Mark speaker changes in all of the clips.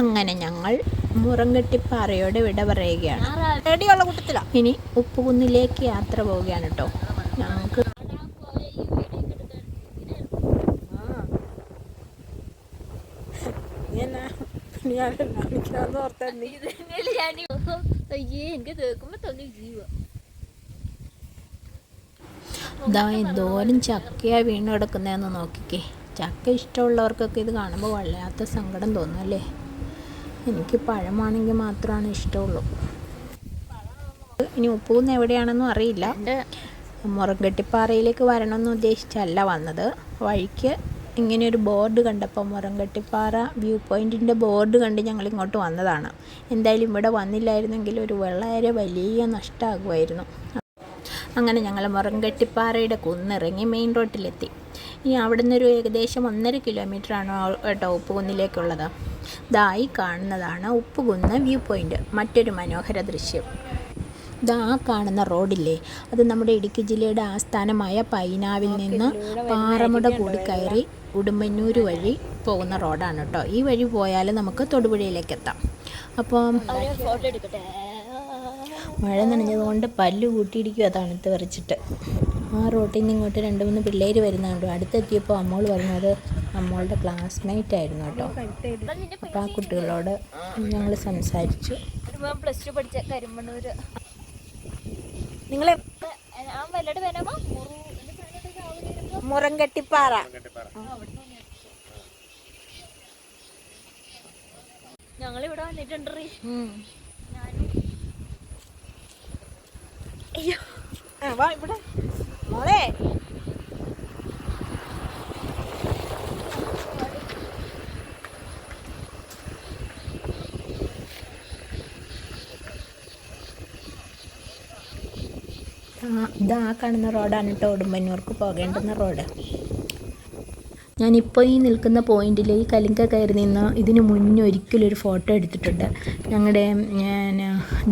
Speaker 1: അങ്ങനെ ഞങ്ങൾ മുറങ്കെട്ടിപ്പാറയോട് വിട പറയുകയാണ്.
Speaker 2: റെഡിയുള്ള കൂട്ടത്തിലാ.
Speaker 1: ഇനി ഉപ്പുകുന്നിലേക്ക് യാത്ര പോവുകയാണ് കേട്ടോ ഞങ്ങൾക്ക് ഇതാ എന്തോരം ചക്കയാ വീണ് കിടക്കുന്നതെന്ന് നോക്കിക്കേ. ചക്ക ഇഷ്ടമുള്ളവർക്കൊക്കെ ഇത് കാണുമ്പോൾ വല്ലാത്ത സങ്കടം തോന്നും അല്ലേ? എനിക്ക് പഴമാണെങ്കിൽ മാത്രമാണ് ഇഷ്ടമുള്ളൂ. ഇനി ഉപ്പൂന്ന് എവിടെയാണെന്നും അറിയില്ല. മുറങ്കട്ടിപ്പാറയിലേക്ക് വരണമെന്ന് ഉദ്ദേശിച്ചല്ല വന്നത്. വഴിക്ക് ഇങ്ങനെ ഒരു ബോർഡ് കണ്ടപ്പോൾ മുറങ്കട്ടിപ്പാറ വ്യൂ പോയിന്റിന്റെ ബോർഡ് കണ്ട് ഞങ്ങൾ ഇങ്ങോട്ട് വന്നതാണ്. എന്തായാലും ഇവിടെ വന്നില്ലായിരുന്നെങ്കിൽ ഒരു വളരെ വലിയ നഷ്ടമാകുമായിരുന്നു അങ്ങനെ ഞങ്ങൾ മുറങ്കട്ടിപ്പാറയുടെ കുന്നിറങ്ങി മെയിൻ റോട്ടിലെത്തി ഇനി അവിടെ ഒരു ഏകദേശം ഒന്നര കിലോമീറ്ററാണ് കേട്ടോ ഉപ്പുകുന്നിലേക്കുള്ളത്. ഇതായി കാണുന്നതാണ് ഉപ്പുകുന്ന് വ്യൂ പോയിന്റ് മറ്റൊരു മനോഹര ദൃശ്യം. ഇതാ ആ കാണുന്ന റോഡില്ലേ? അത് നമ്മുടെ ഇടുക്കി ജില്ലയുടെ ആസ്ഥാനമായ പൈനാവിൽ നിന്ന് പാറമുട കൂടി കയറി ഉടുമ്പന്നൂർ വഴി പോകുന്ന റോഡാണ് കേട്ടോ. ഈ വഴി പോയാൽ നമുക്ക് തൊടുപുഴയിലേക്ക് എത്താം. അപ്പം
Speaker 3: ഫോട്ടോ എടുക്കട്ടെ?
Speaker 1: മഴ നനഞ്ഞതുകൊണ്ട് പല്ല് കൂട്ടിയിടിക്കുക തണുത്ത് വിറച്ചിട്ട് ആ റോട്ടിൽ നിന്ന് ഇങ്ങോട്ട് രണ്ട് മൂന്ന് പിള്ളേർ വരുന്നുണ്ട്. അടുത്തെത്തിയപ്പോൾ അമ്മോൾ പറഞ്ഞത് അമ്മോളുടെ ക്ലാസ്മേറ്റ് ആയിരുന്നു കേട്ടോ. അപ്പോൾ ആ കുട്ടികളോട് ഞങ്ങൾ സംസാരിച്ചു.
Speaker 3: പ്ലസ് ടു പഠിച്ച കരിമണ്ണൂര്.
Speaker 2: നിങ്ങളെ
Speaker 3: ഞാൻ വല്ലടെ വരാമോ
Speaker 2: മുറങ്കട്ടിപ്പാറ
Speaker 3: ഞങ്ങൾ ഇവിടെ വന്നിട്ടുണ്ട്
Speaker 2: ആ വാ ഇവിടെ. മോളെ.
Speaker 1: ഇതാ കാണുന്ന റോഡാണ് കേട്ടോ ഉടുമ്പന്നൂർക്ക് പോകേണ്ടുന്ന റോഡ്. ഞാനിപ്പോൾ ഈ നിൽക്കുന്ന പോയിന്റിൽ ഈ കലിങ്ക കയറി നിന്ന് ഇതിന് മുന്നേ ഒരിക്കലും ഒരു ഫോട്ടോ എടുത്തിട്ടുണ്ട്. ഞങ്ങളുടെ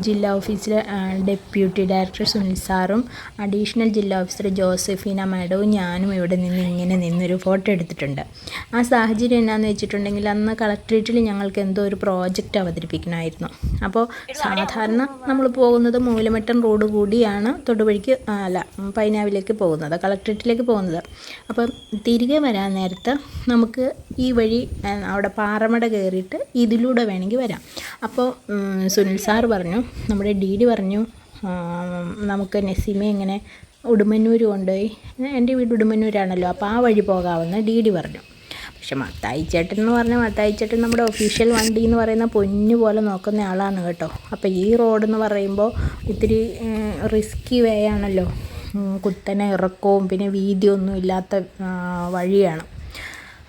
Speaker 1: ജില്ലാ ഓഫീസിലെ ഡെപ്യൂട്ടി ഡയറക്ടർ സുനിൽ സാറും അഡീഷണൽ ജില്ലാ ഓഫീസർ ജോസഫീന മാഡവും ഞാനും ഇവിടെ നിന്ന് ഇങ്ങനെ നിന്നൊരു ഫോട്ടോ എടുത്തിട്ടുണ്ട്. ആ സാഹചര്യം എന്നാന്ന് വെച്ചിട്ടുണ്ടെങ്കിൽ അന്ന് കളക്ട്രേറ്റിൽ ഞങ്ങൾക്ക് എന്തോ ഒരു പ്രോജക്റ്റ് അവതരിപ്പിക്കണമായിരുന്നു. അപ്പോൾ സാധാരണ നമ്മൾ പോകുന്നത് മൂലമറ്റം റോഡ് കൂടിയാണ് തൊടുവഴിക്ക് അല്ല പൈനാവിലേക്ക് പോകുന്നത് കളക്ട്രേറ്റിലേക്ക് പോകുന്നത്. അപ്പം തിരികെ വരാൻ നേരത്ത് നമുക്ക് ഈ വഴി അവിടെ പാറമട കയറിയിട്ട് ഇതിലൂടെ വേണമെങ്കിൽ വരാം. അപ്പോൾ സുനിൽ സാർ പറഞ്ഞു നമ്മുടെ ഡി ഡി പറഞ്ഞു നമുക്ക് നസീമെ ഇങ്ങനെ ഉടുമന്നൂർ കൊണ്ടുപോയി എന്റെ വീട് ഉടുമന്നൂരാണല്ലോ അപ്പോൾ ആ വഴി പോകാമെന്ന് ഡി ഡി പറഞ്ഞു. പക്ഷെ മത്തായി ചേട്ടൻ എന്ന് പറഞ്ഞാൽ മത്തായി ചേട്ടൻ നമ്മുടെ ഒഫീഷ്യൽ വണ്ടി എന്ന് പറയുന്ന പൊന്നു പോലെ നോക്കുന്ന ആളാണ് കേട്ടോ. അപ്പോൾ ഈ റോഡ് എന്ന് പറയുമ്പോൾ ഇത്തിരി റിസ്കി വേ ആണല്ലോ. കുത്തനെ ഇറക്കവും പിന്നെ വീതിയൊന്നും ഇല്ലാത്ത വഴിയാണ്.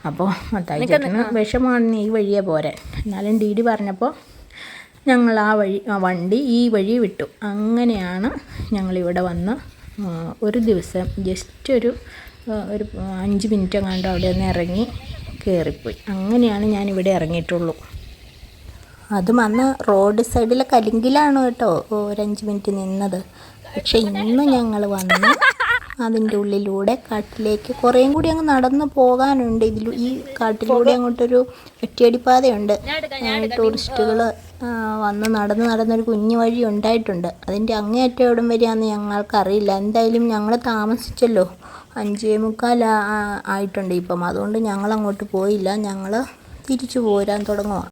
Speaker 1: അപ്പോൾ മത്തായി ചേട്ടന് വിഷമാണ് ഈ വഴിയെ പോരാൻ എന്നാലും ഡി ഡി പറഞ്ഞപ്പോൾ ഞങ്ങൾ ആ വഴി ആ വണ്ടി ഈ വഴി വിട്ടു. അങ്ങനെയാണ് ഞങ്ങളിവിടെ വന്ന് ഒരു ദിവസം ജസ്റ്റ് ഒരു ഒരു അഞ്ച് മിനിറ്റ് എങ്ങാണ്ട് അവിടെ നിന്ന് ഇറങ്ങി കയറിപ്പോയി അങ്ങനെയാണ് ഞാൻ ഇവിടെ ഇറങ്ങിയിട്ടുള്ളൂ. അതും അന്ന് റോഡ് സൈഡിലെ കലിങ്കിലാണ് കേട്ടോ. ഒരഞ്ച് മിനിറ്റ് നിന്നത്. പക്ഷെ ഇന്ന് ഞങ്ങൾ വന്ന് അതിന്റെ ഉള്ളിലൂടെ കാട്ടിലേക്ക് കുറേം കൂടി അങ്ങ് നടന്നു പോകാനുണ്ട്. ഇതിൽ ഈ കാട്ടിലൂടെ അങ്ങോട്ടൊരു വെട്ടിയടിപ്പാതയുണ്ട്. ടൂറിസ്റ്റുകൾ വന്ന് നടന്ന് നടന്നൊരു കുഞ്ഞു വഴി ഉണ്ടായിട്ടുണ്ട്. അതിന്റെ അങ്ങേയറ്റം എവിടം വരികയെന്ന് ഞങ്ങൾക്കറിയില്ല. എന്തായാലും ഞങ്ങൾ താമസിച്ചല്ലോ. അഞ്ചേ മുക്കാൽ ആയിട്ടുണ്ട് ഇപ്പം. അതുകൊണ്ട് ഞങ്ങൾ അങ്ങോട്ട് പോയില്ല. ഞങ്ങൾ തിരിച്ചു പോരാൻ തുടങ്ങുക